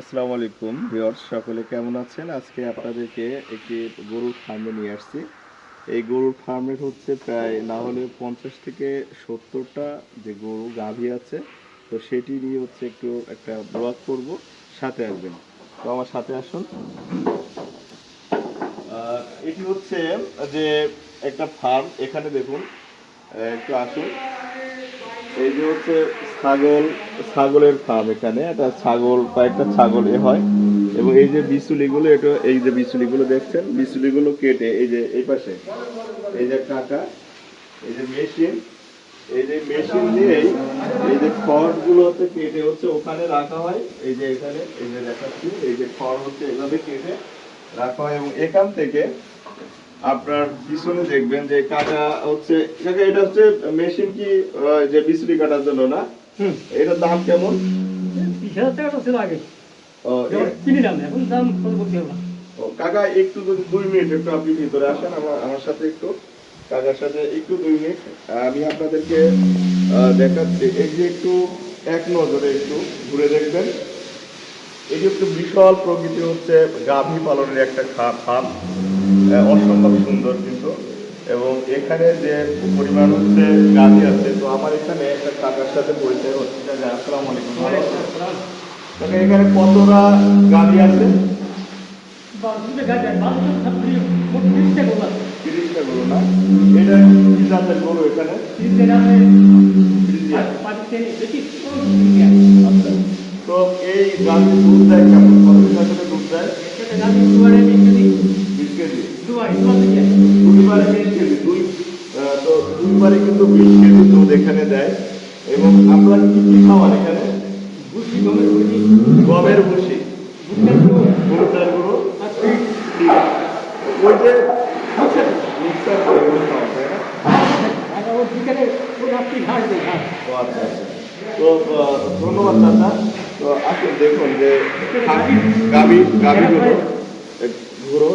আসসালামু আলাইকুম ভিউয়ার্স, সকলে কেমন আছেন? আজকে আপনাদেরকে একটি গরুর ফার্মে নিয়ে আসছি। এই গরুর ফার্মের হচ্ছে প্রায় না হলে পঞ্চাশ থেকে সত্তরটা যে গরু গাভী আছে, তো সেটি নিয়ে হচ্ছে একটু একটা ব্লগ করব। সাথে আসবেন। তো আমার সাথে আসুন। এটি হচ্ছে যে একটা ফার্ম এখানে দেখুন একটু আসুন। এই যে হচ্ছে ছাগল ছাগলের ফার্ম এখানে একটা ছাগল কয়েকটা ছাগল এ হয় এবং এই যে বিচুলিগুলো এটা এই যে বিচুলিগুলো দেখছেন বিচুলিগুলো কেটে এই যে এই পাশে এই যে কাটা এই যে মেশিন এই যে মেশিন দিয়েই এই যে খড়গুলো হচ্ছে কেটে হচ্ছে ওখানে রাখা হয় এই যে এখানে এই যে দেখাচ্ছি এই যে খড় হচ্ছে এভাবে কেটে রাখা হয় এবং এখান থেকে আপনার পিছনে দেখবেন যে কাটা হচ্ছে এটা হচ্ছে মেশিন কি যে বিচুলি কাটার জন্য না এটার দাম কেমন? বিশ হাজার টাকা ছিল আগে কিনিলাম এখন দাম কত বলতে হবে? ও, কাকা একটু যদি দুই মিনিট একটু আপনি ভিতরে আসেন আমার আমার সাথে একটু। কাকার সাথে একটু দুই মিনিট। আমি আপনাদেরকে দেখাচ্ছি। এই যে একটু এক নজরে একটু ঘুরে দেখবেন। এটি একটু বিশাল প্রকৃতি হচ্ছে গাভী পালনের একটা ফার্ম। অসম্ভব সুন্দর কিন্তু। এবং এখানে যে পরিমাণ হচ্ছে গাভী আছে, তো আমার এখানে একটা কাকার সাথে পরিচয় হচ্ছে আসসালামু আলাইকুম। এখানে কতটা গাভী আছে? না? এখানে। আচ্ছা তো এই গাভী দুধ দেয় কেমন কত লিটার করে দুধ দেয় একটা গাছ দুবারে বিশ কেজি বিশ কেজি দুবারে দুবার থেকে আছে। দুইবারে বিশ কেজি দুই আহ, তো কিন্তু বিশ কেজি দুধ এখানে দেয় এবং আমরা কি কি খাওয়ান এখানে গমের গুঁড়ো গরুটার যে আচ্ছা আচ্ছা। তো ধন্যবাদ দাদা। তো আপনি দেখুন যে গাভি, গাভিগুলো ঘুরো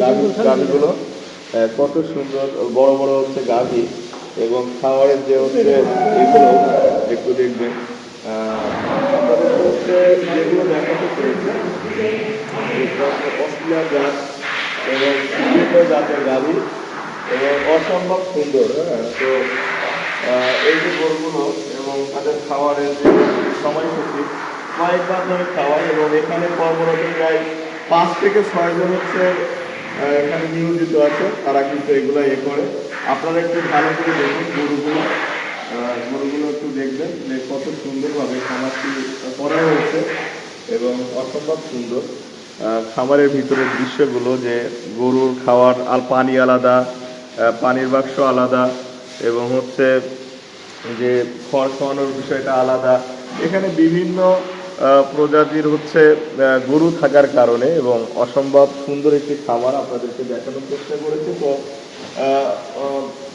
গাভি, গাভিগুলো। কত সুন্দর বড় বড় হচ্ছে গাভী এবং খাবারের যে হচ্ছে এগুলো একটু দেখবেন। যেগুলো দেখাতে পেরেছে অস্ট্রেলিয়ার এবং বিভিন্ন জাতের গাভি এবং অসম্ভব সুন্দর হ্যাঁ? তো এই যে গরুগুলো এবং তাদের খাবারের যে সময়সূচি কয়েকবার ধরে খাওয়াই এবং এখানে কর্মরত প্রায় পাঁচ থেকে ছয়জন হচ্ছে এখানে নিয়োজিত আছে? তারা কিন্তু এগুলো এ করে। আপনারা একটু ভালো করে দেখুন গরুগুলো। গরুগুলো একটু দেখবেন যে কত সুন্দরভাবে খামারটি করা হয়েছে এবং অসম্ভব সুন্দর। খামারের ভিতরের দৃশ্যগুলো যে গরুর খাওয়ার আর পানি আলাদা পানির বাক্স আলাদা এবং হচ্ছে যে খড় খাওয়ানোর বিষয়টা আলাদা। এখানে বিভিন্ন প্রজাতির হচ্ছে গরু থাকার কারণে এবং অসম্ভব সুন্দর একটি খাবার আপনাদেরকে দেখানোর চেষ্টা করেছি। তো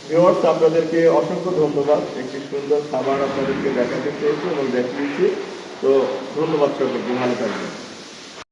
ভিওর্স আপনাদেরকে অসংখ্য ধন্যবাদ। একটি সুন্দর খাবার আপনাদেরকে দেখাতে চেয়েছি এবং দেখিয়েছি। তো, ধন্যবাদ সকলকে ভালো থাকবেন।